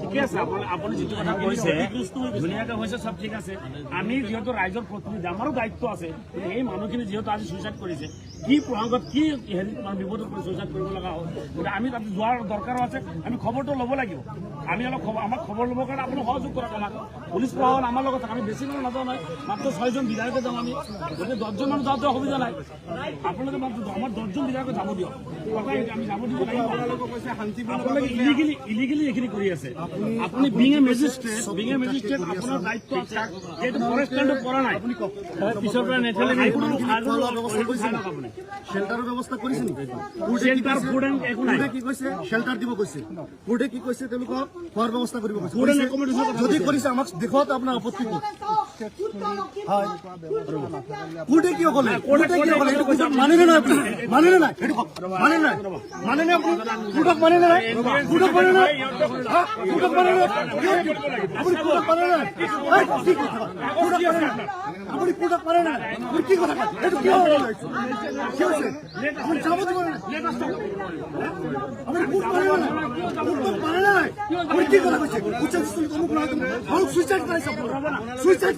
ঠিকে আছে, আপুনি যিটো কথা কৈছে, ধুনীয়াকৈ হৈছে, চব ঠিক আছে। আমি যিহেতু ৰাইজৰ প্ৰতিনিধি, আমাৰো দায়িত্ব আছে এই মানুহখিনি যিহেতু আজি চুইচাইড কৰিছে, কি প্ৰসংগত কি হেৰি মানে বিপদত পৰি চুইচাইড কৰিব হ'ল? গতিকে আমি তাতে যোৱাৰ দৰকাৰো আছে, আমি খবৰটো ল'ব লাগিব। আমি অলপ খবৰ আমাক খবৰ ল'বৰ কাৰণে আপুনি সহযোগ কৰক আমাক। পুলিচ প্ৰশাসন আমাৰ লগত আমি বেছি মানুহ নাযাওঁ নাই মাত্ৰ ছয়জন বিধায়কে যাওঁ আমি। গতিকে দহজন মানুহ যাওঁতে অসুবিধা নাই। আপোনালোকে মাত্ৰ আমাৰ দহজন বিধায়কে যাব দিয়ক। আমি যাব দিব ইলিগেলি ইলিগেলি এইখিনি কৰি আছে। আপুনি being a magistrate being a magistrate আপোনাৰ দায়িত্ব আছে। এইটো ফৰেষ্ট লেণ্ডত পৰা নাই। পিছৰ পৰা নেথালে আপুনি শেল্টাৰৰ ব্যৱস্থা কৰিছে নেকি? চেণ্টাৰ ফুড এণ্ড একো নাই। কি কৈছে? শেল্টাৰ দিব কৈছে। কোৰ্টে কি কৈছে? তেওঁলোকক খোৱাৰ ব্যৱস্থা কৰিব কৈছে। যদি। কৰিছে আমাক দেখুৱাওক আপোনাৰ আপত্তি হয় ক'লে ক'লে এইটো কোৰ্টক মানে নে নাই মানে নে নাই মানে নে। মানে নে। আপুনি? মানে নে? মানে নে? মানে নে? মানে নে? কি কথা? কোৰ্টক মানে নে? মানে নে? কি কথা কিয় কি আপুনি নে মানে নে? মানে নে? নাই কি কথা উচ্চ অমুক তমুক। মানুহক সুইচাইড কৰাইছে আপোনালোকে। সুইচাইড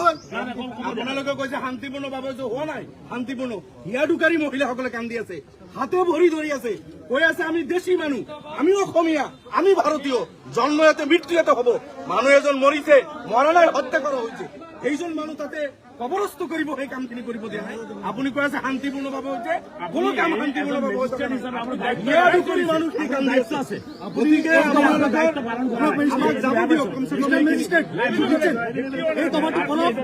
হয় আপোনালোকে কৈছে। হোৱা নাই শান্তিপূৰ্ণ মহিলাসকলে কান্দি আছে হাতে ভৰি ধৰি আছে। কৈ আছে আমি দেশী মানুহ আমি অসমীয়া আমি ভাৰতীয় জন্ম ইয়াতে মৃত্যু ইয়াতে হ'ব। মানুহ এজন মৰিছে মৰা নাই হত্যা কৰা হৈছে সেইজন মানুহ তাতে কবৰস্থ কৰিব সেই কামখিনি কৰিব দিয়া নাই। আপুনি কৈ আছে শান্তিপূৰ্ণভাৱে হৈছে। কোনো কাম শান্তিপূৰ্ণভাৱে হৈছে হিয়াদুকাৰী মানুহখিনি কান্দি আছে। গতিকে আমাক যাব দিয়ক। কমচে কম মেজিষ্ট্ৰেট এই দফাটো বনাওক।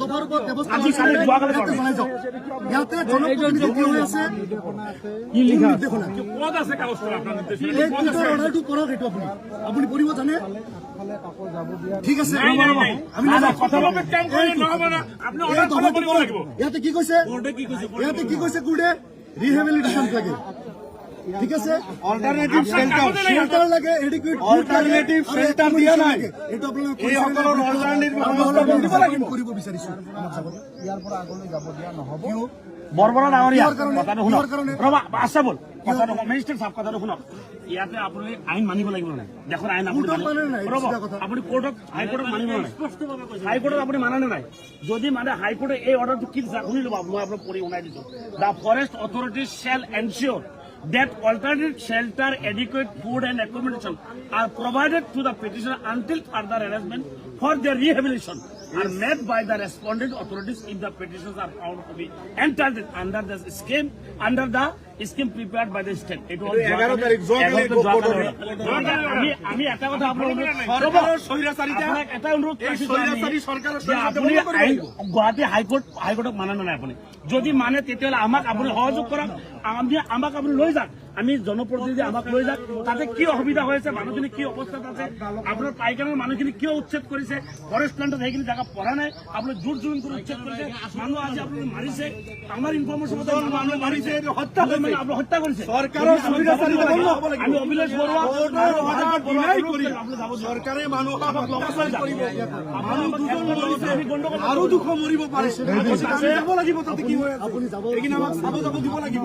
দফাৰ ওপৰত ব্যৱস্থা আজি কালি যোৱাকালি ইয়াতে জনাই যাওক। ইয়াতে জনপ্ৰতিনিধি কি হৈ আছে? কি লিখা দেখো না ক'ত আছে কাগজটো আপোনাৰ নিৰ্দেশ এই কোৰ্টৰ অৰ্ডাৰটো কৰক এইটো আপুনি। আপুনি পঢ়িব জানে? ঠিক আছে। আমি নাযাওঁ। কথা আপুনি এই order follow দফাটো কৰিব কৰক। লাগিব। ইয়াতে কি কৈছে ইয়াতে কি কৈছে কোৰ্টে ৰিহেবিলিটেশ্যন লাগে। ঠিক আছে? অল্টাৰনেটিভ চেণ্টাৰ শেল্টাৰ লাগে এডিকুৱেট Alternative shelter দিয়া নাই। এইটো আপোনালোকে এইসকলৰ alternative আপোনালোকে ব্যৱস্থা দিব লাগিব। কৰিব বিচাৰিছো ইয়াৰ পৰা আগলৈ যাব দিয়া নহ'ব। বৰবৰা ডাঙৰীয়া কথাটো শুনক ৰবা আছে বল। কথাটো মেজিষ্ট্ৰেট চাওক কথাটো শুনক ইয়াতে আপুনি আইন মানিব লাগিব নাই? দেশৰ আইন আপুনি মানে ৰ'ব আপুনি কোৰ্টক হাইকোৰ্টক মানিব নাই? হাইকোৰ্টক আপুনি মানে নে নাই? যদি মানে হাইকোৰ্টে এই অৰ্ডাৰটো কি শুনি ল'ব মই আপোনাক পঢ়ি শুনাই দিছোঁ। The forest authorities shall ensure that alternate shelter, adequate food and accommodation are provided to the petitioner until further arrangement for their rehabilitation. Are made by the respondent authorities if the petitions are found to be entered under the scheme under the scheme prepared by the state. It was এঘাৰ তাৰিখ, যোৱাকালি এঘাৰ তাৰিখ, কোৰ্টৰ যোৱাকালি আমি আমি এটা কথা আপোনাক এটা স্বৈৰাচাৰিতা আপুনি। গুৱাহাটী হাইকোৰ্ট হাইকোৰ্টক মানে নাই আপুনি। যদি মানে তেতিয়াহ'লে আমাক আপুনি সহযোগ কৰক। আমি আমাক আপুনি লৈ যাওক আমি জনপ্ৰতিনিধি আমাক লৈ যাওক তাতে কি অসুবিধা হৈ আছে মানুহখিনি কি অৱস্থাত আছে আপোনাৰ পাইকানৰ মানুহখিনি কিয় উচ্ছেদ কৰিছে ফৰেষ্ট লেণ্ডত সেইখিনি জেগা পৰা নাই আপুনি জোৰ জুলুম কৰি উচ্ছেদ কৰিছে মানুহ আজি আপুনি মাৰিছে আমাৰ ইনফৰমেশ্যন মতে মানুহ মাৰিছে হত্যা কৰিছে। আপুনি হত্যা কৰিছে। চৰকাৰৰ স্বৈৰাচাৰিতা বন্ধ আমি অভিলেখ বৰুৱা। চৰকাৰে মানুহক আৰু দুশ মৰিব পাৰে। যাব লাগিব তাতে কি হৈ আছে। আপুনি যাব এইখিনি আমাক চাব যাব দিব লাগিব।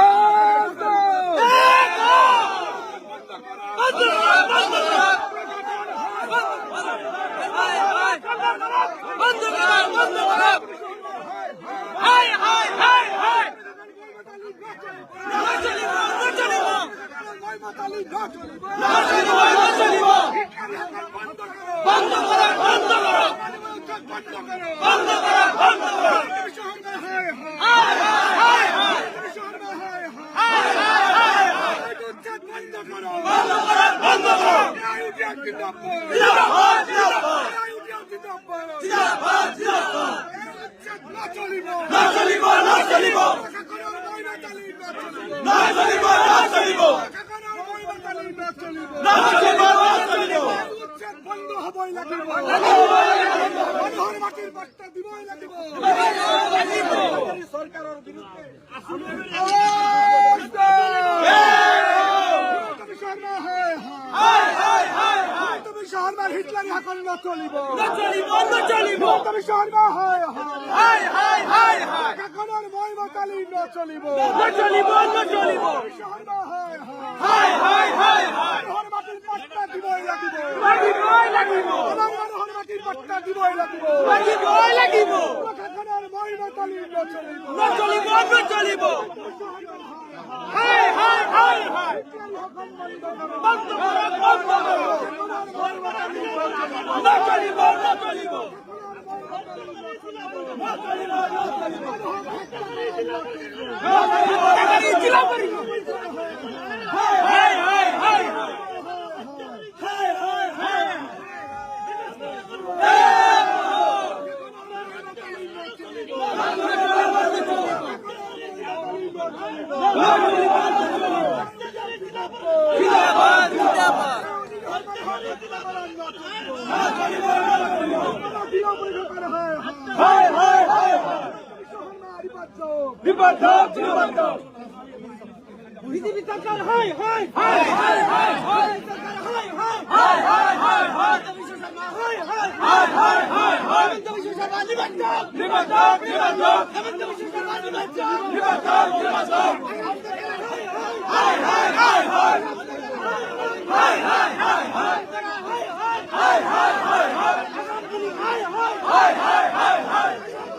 মুৰব্বী আছে জিলা আয়ুক্ত আছে তেখেতৰ নামত আপোনালোকে বন্ধ হব এলাকার করি না চলিব। না চলিব না চলিব। তুমি শর্ম হয় হায়। হায় হায় হায় কাকনার ময় বাকালি না চলিব। না চলিব না চলিব। শর্ম হয় হায়। হায় হায় হায় হর মাটির পাট্টা দিবই লাগিব। লাগিবই লাগিব আমার মন হর মাটির পাট্টা দিবই লাগিব। লাগিবই লাগিব। কাকনার ময় বাকালি না চলিব। না চলিব না চলিব। হায় হায়। হায় হায় বন্ধ না চলিব না চলিব জিন্দাবাদ। জিন্দাবাদ। বিজেপি সরকার হয় হয় হয় হয় হয় হয় সরকার হয় হয় হয় হয় হয় হয় বিশ্ব শর্মা হয় হয় হয় হয় হয় হয় বিশ্ব শর্মা নিবন্ধন নিবন্ধন নিবন্ধন হেমন্ত বিশ্ব শর্মা নিবন্ধন নিবন্ধন নিবন্ধন হয় হয় হয় হয় হয় হয় হয় হয় হয় হয় হয় মুর্দাবাদ